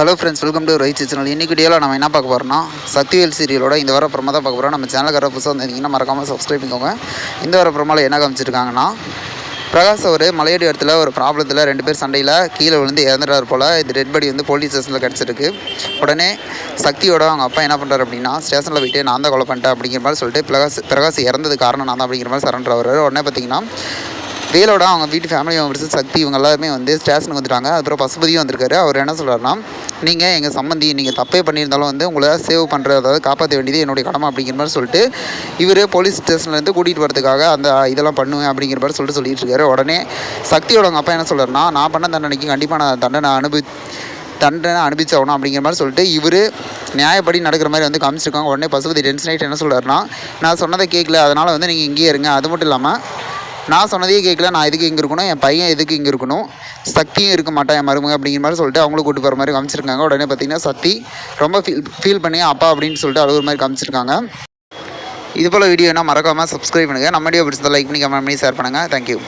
Hello friends welcome to Rohit channel இன்னைக்கு வீடியோவில் நம்ம என்ன பார்க்க போகிறோம்னா சக்திவேல் சீரியலோட இந்த வார அப்புறமா தான் பார்க்க போகிறோம் நம்ம சேனலுக்கு புதுசாக வந்திருந்தீங்கன்னா மறக்காமல் சப்ஸ்கிரைப் பண்ணிக்கோங்க. இந்த வார பிரமாவில் என்ன காமிச்சிருக்காங்கன்னா பிரகாஷ் ஒரு மலையடி இடத்துல ஒரு ப்ராப்ளத்தில் ரெண்டு பேர் சண்டையில் கீழே விழுந்து இறந்துறாரு போல். இது டெட் படி வந்து போலீஸ் ஸ்டேஷனில் கிடச்சிருக்கு. உடனே சக்தியோட அவங்க அப்பா என்ன பண்ணுறாரு அப்படின்னா ஸ்டேஷனில் போயிட்டு நான் தான் கொலை பண்ணிட்டேன் அப்படிங்கிற மாதிரி சொல்லிட்டு பிரகாஷ் பிரகாஷ் இறந்தது காரணம் நான் தான் அப்படிங்கிற மாதிரி சரண்டர் ஆகிறாரு. உடனே பார்த்தீங்கன்னா வேலோட அவங்க வீட்டு ஃபேமிலி மெம்பர்ஸ் சக்தி இவங்க எல்லாருமே வந்து ஸ்டேஷனுக்கு வந்துட்டாங்க. அப்புறம் பசுபதியும் வந்திருக்காரு. அவர் என்ன சொல்கிறாருன்னா நீங்கள் எங்கள் சம்மந்தி நீங்கள் தப்பே பண்ணியிருந்தாலும் வந்து உங்களை சேவ் பண்ணுறது அதாவது காப்பாற்ற வேண்டியது என்னுடைய கடமை அப்படிங்கிற மாதிரி சொல்லிட்டு இவர் போலீஸ் ஸ்டேஷன்லேருந்து கூட்டிகிட்டு வரதுக்காக அந்த இதெல்லாம் பண்ணுவேன் அப்படிங்கிற மாதிரி சொல்லிட்டு சொல்லிட்டு இருக்காரு. உடனே சக்தியோட அவங்க அப்பா என்ன சொல்கிறாருன்னா நான் பண்ண தண்டனைக்கு கண்டிப்பாக நான் தண்டனை அனுபவி தண்டனை அனுப்பிச்சாகணும் அப்படிங்கிற மாதிரி சொல்லிட்டு இவர் நியாயப்படி நடக்கிற மாதிரி வந்து காமிச்சிருக்காங்க. உடனே பசுபதி டென்ஷன் ஆகிட்டு என்ன சொல்கிறாருன்னா நான் சொன்னதை கேட்கல அதனால் வந்து நீங்கள் இங்கேயே இருங்க. அது மட்டும் இல்லாமல் நான் சொன்னதே கேட்கல நான் எதுக்கு இங்கே இருக்கணும்? என் பையன் எதுக்கு இங்கே இருக்கணும்? சக்தியும் இருக்க மாட்டான் என் மருமக அப்படிங்கிற மாதிரி சொல்லிட்டு அவங்களும் கூட்டு போகிற மாதிரி காமிச்சிருக்காங்க. உடனே பார்த்தீங்கன்னா சக்தி ரொம்ப ஃபீல் ஃபீல் பண்ணி அப்பா அப்படின்னு சொல்லிட்டு அழுகுற மாதிரி காமிச்சிருக்காங்க. இது போல் வீடியோனா மறக்காமல் சப்ஸ்கிரைப் பண்ணுங்கள் நம்ம வீடியோ பிடிச்சதை லைக் பண்ணி கமெண்ட் பண்ணி ஷேர் பண்ணுங்கள் தேங்க்யூ